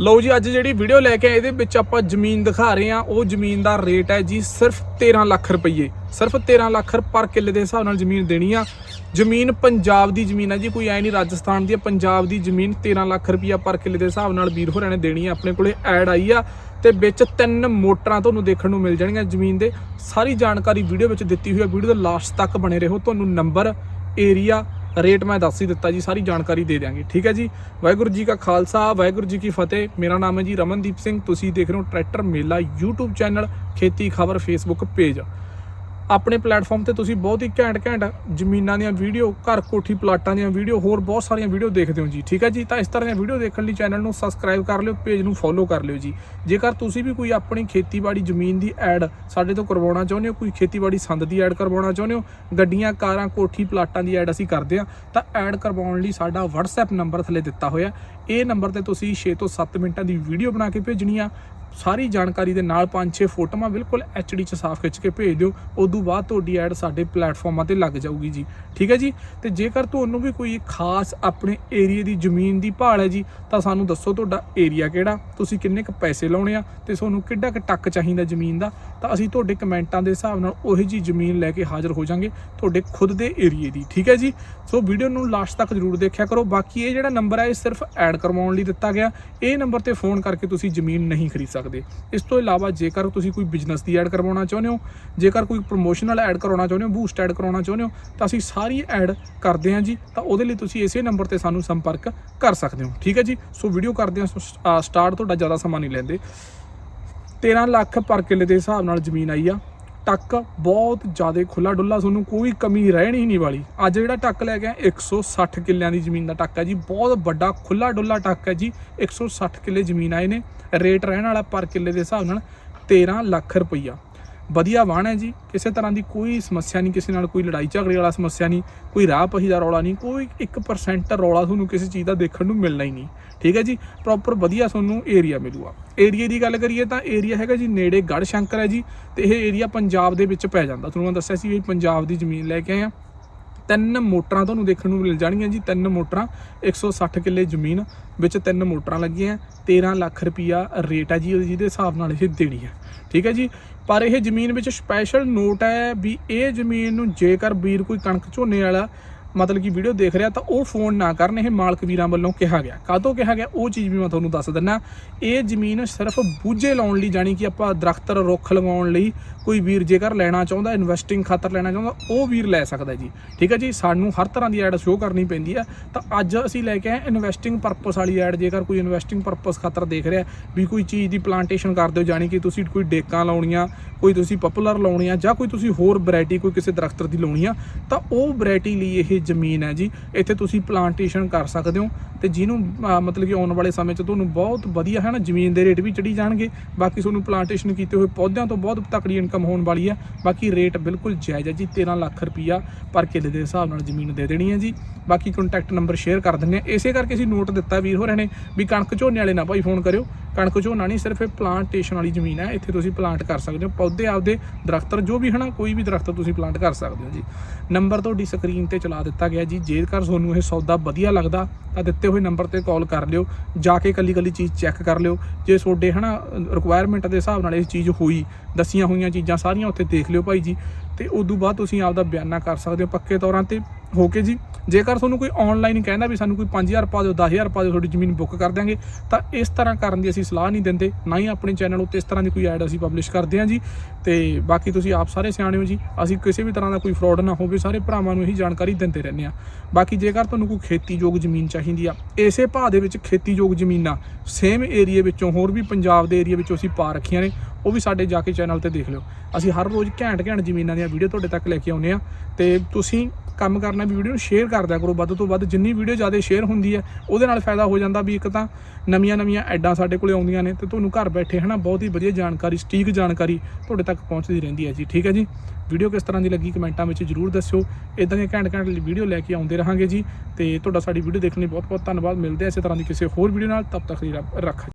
ਲਓ ਜੀ, ਅੱਜ ਜਿਹੜੀ ਵੀਡੀਓ ਲੈ ਕੇ ਆਏ, ਇਹਦੇ ਵਿੱਚ ਆਪਾਂ ਜ਼ਮੀਨ ਦਿਖਾ ਰਹੇ ਹਾਂ। ਉਹ ਜ਼ਮੀਨ ਦਾ ਰੇਟ ਹੈ ਜੀ, ਸਿਰਫ 13 ਲੱਖ ਰੁਪਏ ਸਿਰਫ 13 ਲੱਖ ਪਰ ਕਿੱਲੇ ਦੇ ਹਿਸਾਬ ਨਾਲ ਜ਼ਮੀਨ ਦੇਣੀ ਆ। ਜ਼ਮੀਨ ਪੰਜਾਬ ਦੀ ਜ਼ਮੀਨ ਹੈ ਜੀ, ਕੋਈ ਐ ਨਹੀਂ ਰਾਜਸਥਾਨ ਦੀ ਪੰਜਾਬ ਦੀ ਜ਼ਮੀਨ 13 ਲੱਖ ਰੁਪਇਆ ਪਰ ਕਿੱਲੇ ਦੇ ਹਿਸਾਬ ਨਾਲ ਵੀਰ ਹੋਰਾਂ ਨੇ ਦੇਣੀ ਆ। ਆਪਣੇ ਕੋਲੇ ਐਡ ਆਈ ਆ ਤੇ ਵਿੱਚ ਤਿੰਨ ਮੋਟਰਾਂ ਤੁਹਾਨੂੰ ਦੇਖਣ ਨੂੰ ਮਿਲ ਜਾਣਗੀਆਂ ਜ਼ਮੀਨ ਦੇ। ਸਾਰੀ ਜਾਣਕਾਰੀ ਵੀਡੀਓ ਵਿੱਚ ਦਿੱਤੀ ਹੋਈ ਹੈ ਵੀਡੀਓ ਦੇ ਲਾਸਟ ਤੱਕ ਬਣੇ ਰਹੋ। ਤੁਹਾਨੂੰ ਨੰਬਰ ਏਰੀਆ ਰੇਟ ਮੈਂ ਦੱਸ ਹੀ ਦਿੱਤਾ ਜੀ, ਸਾਰੀ ਜਾਣਕਾਰੀ ਦੇ ਦਿਆਂਗੇ। ਠੀਕ ਹੈ ਜੀ? ਵਾਹਿਗੁਰੂ ਜੀ ਕਾ ਖਾਲਸਾ, ਵਾਹਿਗੁਰੂ ਜੀ ਕੀ ਫਤਿਹ। ਮੇਰਾ ਨਾਮ ਹੈ ਜੀ ਰਮਨਦੀਪ ਸਿੰਘ। ਤੁਸੀਂ ਦੇਖ ਰਹੇ ਹੋ ਟਰੈਕਟਰ ਮੇਲਾ YouTube ਚੈਨਲ, ਖੇਤੀ ਖਬਰ Facebook ਪੇਜ ਆਪਣੇ ਪਲੇਟਫਾਰਮ ਤੇ ਤੁਸੀਂ ਬਹੁਤ ਹੀ ਘੈਂਟ ਘੈਂਟ ਜ਼ਮੀਨਾਂ ਦੀਆਂ ਵੀਡੀਓ, ਘਰ ਕੋਠੀ ਪਲਾਟਾਂ ਦੀਆਂ ਵੀਡੀਓ, ਹੋਰ ਬਹੁਤ ਸਾਰੀਆਂ ਵੀਡੀਓ ਦੇਖਦੇ ਹੋ ਜੀ, ਠੀਕ ਹੈ ਜੀ? ਤਾਂ ਇਸ ਤਰ੍ਹਾਂ ਦੀਆਂ ਵੀਡੀਓ ਦੇਖਣ ਲਈ ਚੈਨਲ ਨੂੰ ਸਬਸਕ੍ਰਾਈਬ ਕਰ ਲਿਓ, ਪੇਜ ਨੂੰ ਫੋਲੋ ਕਰ ਲਿਓ ਜੀ। ਜੇਕਰ ਤੁਸੀਂ ਵੀ ਕੋਈ ਆਪਣੀ ਖੇਤੀਬਾੜੀ ਜ਼ਮੀਨ ਦੀ ਐਡ ਸਾਡੇ ਤੋਂ ਕਰਵਾਉਣਾ ਚਾਹੁੰਦੇ ਹੋ, ਕੋਈ ਖੇਤੀਬਾੜੀ ਸੰਦ ਦੀ ਐਡ ਕਰਵਾਉਣਾ ਚਾਹੁੰਦੇ ਹੋ, ਗੱਡੀਆਂ, ਕਾਰਾਂ, ਕੋਠੀ ਪਲਾਟਾਂ ਦੀ ਐਡ ਅਸੀਂ ਕਰਦੇ ਹਾਂ, ਤਾਂ ਐਡ ਕਰਵਾਉਣ ਲਈ ਸਾਡਾ WhatsApp ਨੰਬਰ ਥੱਲੇ ਦਿੱਤਾ ਹੋਇਆ। ਇਹ ਨੰਬਰ ਤੇ ਤੁਸੀਂ 6 ਤੋਂ 7 ਮਿੰਟਾਂ ਦੀ ਵੀਡੀਓ ਬਣਾ ਕੇ ਭੇਜਣੀ ਆ। ਸਾਰੀ ਜਾਣਕਾਰੀ ਦੇ ਨਾਲ 5-6 ਫੋਟੋਆਂ ਬਿਲਕੁਲ HD ਚ ਸਾਫ਼ ਖਿੱਚ ਕੇ ਭੇਜ ਦਿਓ, ਉਦੋਂ ਬਾਅਦ ਤੁਹਾਡੀ ਐਡ ਸਾਡੇ ਪਲੇਟਫਾਰਮਾਂ ਤੇ ਲੱਗ ਜਾਊਗੀ ਜੀ। ਠੀਕ ਹੈ ਜੀ? ਤੇ ਜੇਕਰ ਤੁਹਾਨੂੰ ਵੀ ਕੋਈ ਖਾਸ ਆਪਣੇ ਏਰੀਆ ਦੀ ਜ਼ਮੀਨ ਦੀ ਭਾਲ ਹੈ ਜੀ, ਤਾਂ ਸਾਨੂੰ ਦੱਸੋ ਤੁਹਾਡਾ ਏਰੀਆ ਕਿਹੜਾ, ਤੁਸੀਂ ਕਿੰਨੇ ਕੁ ਪੈਸੇ ਲਾਉਣੇ ਆ ਤੇ ਤੁਹਾਨੂੰ ਕਿੱਡਾ ਕੁ ਟੱਕ ਚਾਹੀਦਾ ਜ਼ਮੀਨ ਦਾ, ਤਾਂ ਅਸੀਂ ਤੁਹਾਡੇ ਕਮੈਂਟਾਂ ਦੇ ਹਿਸਾਬ ਨਾਲ ਉਹੀ ਜੀ ਜ਼ਮੀਨ ਲੈ ਕੇ ਹਾਜ਼ਰ ਹੋ ਜਾਾਂਗੇ ਤੁਹਾਡੇ ਖੁਦ ਦੇ ਏਰੀਏ ਦੀ। ਠੀਕ ਹੈ ਜੀ? ਸੋ ਵੀਡੀਓ ਨੂੰ ਲਾਸਟ ਤੱਕ ਜਰੂਰ ਦੇਖਿਆ ਕਰੋ, ਬਾਕੀ ਇਹ ਜਿਹੜਾ ਨੰਬਰ ਹੈ ਇਹ ਸਿਰਫ ਐਡ ਕਰਵਾਉਣ ਲਈ ਦਿੱਤਾ ਗਿਆ। ਇਹ ਨੰਬਰ ਤੇ ਫੋਨ ਕਰਕੇ ਤੁਸੀਂ ਜ਼ਮੀਨ ਨਹੀਂ ਖਰੀਦ ਸਕਦੇ। ਸਕਦੇ। ਇਸ ਤੋਂ ਇਲਾਵਾ ਜੇਕਰ ਤੁਸੀਂ ਕੋਈ ਬਿਜ਼ਨਸ ਦੀ ਐਡ ਕਰਵਾਉਣਾ ਚਾਹੁੰਦੇ ਹੋ, ਜੇਕਰ ਕੋਈ ਪ੍ਰੋਮੋਸ਼ਨਲ ਐਡ ਕਰਾਉਣਾ ਚਾਹੁੰਦੇ ਹੋ ਬੂਸਟ ਐਡ ਕਰਾਉਣਾ ਚਾਹੁੰਦੇ ਹੋ, ਤਾਂ ਅਸੀਂ ਸਾਰੀ ਐਡ ਕਰਦੇ ਹਾਂ ਜੀ, ਤਾਂ ਉਹਦੇ ਲਈ ਤੁਸੀਂ ਇਸੇ ਨੰਬਰ ਤੇ ਸਾਨੂੰ ਸੰਪਰਕ ਕਰ ਸਕਦੇ ਹੋ। ਠੀਕ ਹੈ ਜੀ? ਸੋ ਵੀਡੀਓ ਕਰਦੇ ਹਾਂ ਸਟਾਰਟ ਤੁਹਾਡਾ ਜ਼ਿਆਦਾ ਸਮਾਂ ਨਹੀਂ ਲੈਂਦੇ। 13 ਲੱਖ ਪਰ ਕਿੱਲੇ ਦੇ ਹਿਸਾਬ ਨਾਲ ਜ਼ਮੀਨ ਆਈ ਆ। ਟੱਕ ਬਹੁਤ ਜ਼ਿਆਦਾ ਖੁੱਲਾ ਡੁੱਲਾ ਤੁਹਾਨੂੰ ਕੋਈ ਕਮੀ ਰਹਿਣੀ ਨਹੀਂ ਵਾਲੀ। ਅੱਜ ਜਿਹੜਾ ਟੱਕ ਲੈ ਗਿਆ 160 ਕਿੱਲਿਆਂ ਦੀ ਜ਼ਮੀਨ ਦਾ ਟੱਕ ਹੈ ਜੀ। ਬਹੁਤ ਵੱਡਾ ਖੁੱਲਾ ਡੁੱਲਾ ਟੱਕ ਹੈ ਜੀ। 160 ਕਿੱਲੇ ਜ਼ਮੀਨ ਆਏ ਨੇ ਰੇਟ ਰਹਿਣ ਵਾਲਾ ਪਰ ਕਿੱਲੇ ਦੇ ਹਿਸਾਬ ਨਾਲ 13 ਲੱਖ ਰੁਪਈਆ। ਵਧੀਆ ਵਾਹਣ ਹੈ ਜੀ। ਕਿਸੇ ਤਰ੍ਹਾਂ ਦੀ ਕੋਈ ਸਮੱਸਿਆ ਨਹੀਂ, ਕਿਸੇ ਨਾਲ ਕੋਈ ਲੜਾਈ ਝਗੜੇ ਵਾਲਾ ਸਮੱਸਿਆ ਨਹੀਂ, ਕੋਈ ਰਾਹ ਪਹੀ ਦਾ ਰੌਲਾ ਨਹੀਂ, ਕੋਈ 1% ਰੌਲਾ ਤੁਹਾਨੂੰ ਕਿਸੇ ਚੀਜ਼ ਦਾ ਦੇਖਣ ਨੂੰ ਮਿਲਣਾ ਹੀ ਨਹੀਂ। ਠੀਕ ਹੈ ਜੀ? ਪ੍ਰੋਪਰ ਵਧੀਆ ਤੁਹਾਨੂੰ ਏਰੀਆ ਮਿਲੂਗਾ। ਏਰੀਆ ਦੀ ਗੱਲ ਕਰੀਏ ਤਾਂ ਏਰੀਆ ਹੈਗਾ ਜੀ ਨੇੜੇ ਗੜ ਸ਼ੰਕਰ ਹੈ ਜੀ, ਤੇ ਇਹ ਏਰੀਆ ਪੰਜਾਬ ਦੇ ਵਿੱਚ ਪੈ ਜਾਂਦਾ। ਤੁਹਾਨੂੰ ਮੈਂ ਦੱਸਿਆ ਸੀ ਵੀ ਪੰਜਾਬ ਦੀ ਜ਼ਮੀਨ ਲੈ ਕੇ ਆਏ ਆ ਤਿੰਨ ਮੋਟਰਾਂ ਤੁਹਾਨੂੰ ਦੇਖਣ ਨੂੰ ਮਿਲ ਜਾਣਗੀਆਂ ਜੀ, ਤਿੰਨ ਮੋਟਰਾਂ 160 ਕਿੱਲੇ ਜ਼ਮੀਨ ਵਿੱਚ ਤਿੰਨ ਮੋਟਰਾਂ ਲੱਗੀਆਂ 13 ਲੱਖ ਰੁਪਿਆ ਰੇਟ ਹੈ ਜੀ ਜਿਹਦੇ ਹਿਸਾਬ ਨਾਲ ਇਹ ਦੇਣੀ ਹੈ। ਠੀਕ ਹੈ ਜੀ? ਪਰ ਇਹ ਜ਼ਮੀਨ ਵਿੱਚ ਸਪੈਸ਼ਲ ਨੋਟ ਹੈ ਵੀ ਇਹ ਜ਼ਮੀਨ ਨੂੰ ਜੇਕਰ ਵੀਰ ਕੋਈ ਕਣਕ ਝੋਨੇ ਵਾਲਾ ਮਤਲਬ ਕਿ ਵੀਡੀਓ ਦੇਖ ਰਿਹਾ ਤਾਂ ਉਹ ਫੋਨ ਨਾ ਕਰਨ ਇਹ ਮਾਲਕ ਵੀਰਾਂ ਵੱਲੋਂ ਕਿਹਾ ਗਿਆ। ਕਾਹਤੋਂ ਕਿਹਾ ਗਿਆ? ਉਹ ਚੀਜ਼ ਵੀ ਮੈਂ ਤੁਹਾਨੂੰ ਦੱਸ ਦਿੰਨਾ ਇਹ ਜ਼ਮੀਨ ਸਿਰਫ ਬੂਝੇ ਲਾਉਣ ਲਈ ਜਾਨੀ ਕਿ ਆਪਾਂ ਦਰਖਤ ਰੁੱਖ ਲਗਾਉਣ ਲਈ ਕੋਈ ਵੀਰ ਜੇਕਰ ਲੈਣਾ ਚਾਹੁੰਦਾ ਇਨਵੈਸਟਿੰਗ ਖਾਤਰ ਲੈਣਾ ਚਾਹੁੰਦਾ, ਉਹ ਵੀਰ ਲੈ ਸਕਦਾ ਜੀ। ਠੀਕ ਹੈ ਜੀ? ਸਾਨੂੰ ਹਰ ਤਰ੍ਹਾਂ ਦੀ ਐਡ ਸ਼ੋਅ ਕਰਨੀ ਪੈਂਦੀ ਹੈ। ਤਾਂ ਅੱਜ ਅਸੀਂ ਲੈ ਕੇ ਆਏ ਇਨਵੈਸਟਿੰਗ ਪਰਪਸ ਵਾਲੀ ਐਡ ਜੇਕਰ ਕੋਈ ਇਨਵੈਸਟਿੰਗ ਪਰਪਸ ਖਾਤਰ ਦੇਖ ਰਿਹਾ ਵੀ ਕੋਈ ਚੀਜ਼ ਦੀ ਪਲਾਂਟੇਸ਼ਨ ਕਰਦੇ ਹੋ ਜਾਨੀ ਕਿ ਤੁਸੀਂ ਕੋਈ ਡੇਕਾਂ ਲਾਉਣੀਆਂ, ਕੋਈ ਤੁਸੀਂ ਪਪੂਲਰ ਲਾਉਣੀਆਂ ਜਾਂ ਕੋਈ ਤੁਸੀਂ ਹੋਰ ਵੈਰਾਈਟੀ ਕੋਈ ਕਿਸੇ ਦਰਖਤ ਦੀ ਲਾਉਣੀ ਆ, ਤਾਂ ਉਹ ਵੈਰਾਈਟੀ ਲਈ ਇਹ ਜ਼ਮੀਨ ਹੈ ਜੀ, ਇੱਥੇ ਤੁਸੀਂ ਪਲਾਂਟੇਸ਼ਨ ਕਰ ਸਕਦੇ ਹੋ ਤੇ ਜਿਹਨੂੰ ਮਤਲਬ ਕਿ ਆਉਣ ਵਾਲੇ ਸਮੇਂ 'ਚ ਤੁਹਾਨੂੰ ਬਹੁਤ ਵਧੀਆ ਹੈ ਨਾ, ਜ਼ਮੀਨ ਦੇ ਰੇਟ ਵੀ ਚੜੀ ਜਾਣਗੇ। ਬਾਕੀ ਤੁਹਾਨੂੰ ਪਲਾਂਟੇਸ਼ਨ ਕੀਤੇ ਹੋਏ ਪੌਦਿਆਂ ਤੋਂ ਬਹੁਤ ਤਕੜੀ ਇਨਕਮ ਹੋਣ ਵਾਲੀ ਹੈ। ਬਾਕੀ ਰੇਟ ਬਿਲਕੁਲ ਜਾਇਜ਼ ਹੈ ਜੀ 13 ਲੱਖ ਰੁਪਈਆ ਪਰ ਕਿੱਲੇ ਦੇ ਹਿਸਾਬ ਨਾਲ ਜ਼ਮੀਨ ਦੇ ਦੇਣੀ ਹੈ ਜੀ। ਬਾਕੀ ਕੰਟੈਕਟ ਨੰਬਰ ਸ਼ੇਅਰ ਕਰ ਦਿੰਦੇ ਆ ਇਸੇ ਕਰਕੇ ਅਸੀਂ ਨੋਟ ਦਿੱਤਾ ਵੀਰ ਹੋਰਾਂ ਨੇ ਵੀ ਕਣਕ ਝੋਨੇ ਵਾਲੇ ਨਾ ਭਾਈ ਫੋਨ ਕਰਿਓ। ਕਣਕ ਝੋਨਾ ਨਹੀਂ, ਸਿਰਫ ਇਹ ਪਲਾਂਟੇਸ਼ਨ ਵਾਲੀ ਜ਼ਮੀਨ ਹੈ, ਇੱਥੇ ਤੁਸੀਂ ਪਲਾਂਟ ਕਰ ਸਕਦੇ ਹੋ। ਪੌਦੇ ਆਪਦੇ ਦਰਖਤ, ਜੋ ਵੀ ਹਨਾ, ਕੋਈ ਵੀ ਦਰਖਤ ਤੁਸੀਂ ਪਲਾਂਟ ਕਰ ਸਕਦੇ ਹੋ ਜੀ। ਨੰਬਰ ਤੁਹਾਡੀ ਸਕਰੀਨ ਤੇ ਚਲਾ ਦਿੱਤਾ ਗਿਆ ਜੀ। ਜੇਕਰ ਤੁਹਾਨੂੰ ਇਹ ਸੌਦਾ ਵਧੀਆ ਲੱਗਦਾ, ਤਾਂ ਦਿੱਤੇ ਹੋਏ ਨੰਬਰ ਤੇ ਕਾਲ ਕਰ ਲਿਓ। ਜਾ ਕੇ ਕੱਲੀ ਕੱਲੀ ਚੀਜ਼ ਚੈੱਕ ਕਰ ਲਿਓ। ਜੇ ਤੁਹਾਡੇ ਹਨਾ ਰਿਕੁਆਇਰਮੈਂਟ ਦੇ ਹਿਸਾਬ ਨਾਲ ਇਹ ਚੀਜ਼ ਹੋਈ, ਦਸੀਆਂ ਹੋਈਆਂ ਚੀਜ਼ਾਂ ਸਾਰੀਆਂ ਉੱਥੇ ਦੇਖ ਲਿਓ ਭਾਈ ਜੀ। ਤੇ ਤੋਂ ਬਾਅਦ ਤੁਸੀਂ ਆਪਦਾ ਬਿਆਨਾ ਕਰ ਸਕਦੇ ਹੋ ਪੱਕੇ ਤੌਰਾਂ ਤੇ। ਹੋ ਕੇ ਜੀ ਜੇਕਰ ਤੁਹਾਨੂੰ ਕੋਈ ਆਨਲਾਈਨ ਕਹਿੰਦਾ ਵੀ ਸਾਨੂੰ ਕੋਈ 5000 ਪਾ ਦਿਓ 10000 ਪਾ ਦਿਓ, ਤੁਹਾਡੀ ਜ਼ਮੀਨ ਬੁੱਕ ਕਰ ਦਿਆਂਗੇ, ਤਾਂ ਇਸ ਤਰ੍ਹਾਂ ਕਰਨ ਦੀ ਅਸੀਂ ਸਲਾਹ ਨਹੀਂ ਦਿੰਦੇ, ਨਾ ਹੀ ਆਪਣੇ ਚੈਨਲ ਉੱਤੇ ਇਸ ਤਰ੍ਹਾਂ ਦੀ ਕੋਈ ਐਡ ਅਸੀਂ ਪਬਲਿਸ਼ ਕਰਦੇ ਹਾਂ ਜੀ। ਤੇ ਬਾਕੀ ਤੁਸੀਂ ਆਪ ਸਾਰੇ ਸਿਆਣੇ ਹੋ ਜੀ, ਅਸੀਂ ਕਿਸੇ ਵੀ ਤਰ੍ਹਾਂ ਦਾ ਕੋਈ ਫਰਾਡ ਨਾ ਹੋਵੇ, ਸਾਰੇ ਭਰਾਵਾਂ ਨੂੰ ਇਹੀ ਜਾਣਕਾਰੀ ਦਿੰਦੇ ਰਹਿੰਦੇ ਆ ਬਾਕੀ ਜੇਕਰ ਤੁਹਾਨੂੰ ਕੋਈ ਖੇਤੀਯੋਗ ਜ਼ਮੀਨ ਚਾਹੀਦੀ ਆ, ਇਸੇ ਭਾਅ ਦੇ ਵਿੱਚ ਖੇਤੀਯੋਗ ਜ਼ਮੀਨਾਂ ਸੇਮ ਏਰੀਆ ਵਿੱਚੋਂ ਹੋਰ ਵੀ ਪੰਜਾਬ ਦੇ ਏਰੀਆ ਵਿੱਚੋਂ ਅਸੀਂ ਪਾ ਰੱਖੀਆਂ ਨੇ, ਉਹ ਵੀ ਸਾਡੇ ਜਾ ਕੇ ਚੈਨਲ ਤੇ ਦੇਖ ਲਿਓ। ਅਸੀਂ ਹਰ ਰੋਜ਼ ਘੈਂਟ ਘੈਂਟ ਜ਼ਮੀਨਾਂ ਦੀਆਂ ਵੀਡੀਓ ਤੁਹਾਡੇ ਤੱਕ ਲੈ ਕੇ ਆਉਂਦੇ ਆ ਤੇ ਤੁਸੀਂ ਕੰਮ ਕਰਨਾ, ਵੀ ਵੀਡੀਓ ਨੂੰ ਸ਼ੇਅਰ ਕਰਦਿਆ ਕਰੋ। ਵੱਧ ਤੋਂ ਵੱਧ ਜਿੰਨੀ ਵੀਡੀਓ ਜ਼ਿਆਦਾ ਸ਼ੇਅਰ ਹੁੰਦੀ ਹੈ, ਉਹਦੇ ਨਾਲ ਫਾਇਦਾ ਹੋ ਜਾਂਦਾ ਵੀ ਇੱਕ ਤਾਂ ਨਵੀਆਂ ਨਵੀਆਂ ਐਡਾਂ ਸਾਡੇ ਕੋਲੇ ਆਉਂਦੀਆਂ ਨੇ ਤੇ ਤੁਹਾਨੂੰ ਘਰ ਬੈਠੇ ਹਨਾ ਬਹੁਤ ਹੀ ਵਧੀਆ ਜਾਣਕਾਰੀ, ਸਟੀਕ ਜਾਣਕਾਰੀ ਤੁਹਾਡੇ ਤੱਕ ਪਹੁੰਚਦੀ ਰਹਿੰਦੀ ਹੈ ਜੀ। ਠੀਕ ਹੈ ਜੀ? ਵੀਡੀਓ ਕਿਸ ਤਰ੍ਹਾਂ ਦੀ ਲੱਗੀ ਕਮੈਂਟਾਂ ਵਿੱਚ ਜਰੂਰ ਦੱਸਿਓ। ਇਦਾਂ ਦੀਆਂ ਘੈਂਟ ਘੈਂਟ ਵੀਡੀਓ ਲੈ ਕੇ ਆਉਂਦੇ ਰਹਾਂਗੇ ਜੀ ਤੇ ਤੁਹਾਡਾ ਸਾਡੀ ਵੀਡੀਓ ਦੇਖਣ ਲਈ ਬਹੁਤ ਬਹੁਤ ਧੰਨਵਾਦ। ਮਿਲਦੇ ਆ ਇਸੇ ਤਰ੍ਹਾਂ ਦੀ ਕਿਸੇ ਹੋਰ ਵੀਡੀਓ ਨਾਲ। ਤਬ ਤੱਕ ਲਈ ਰੱਬ ਰੱਖਾ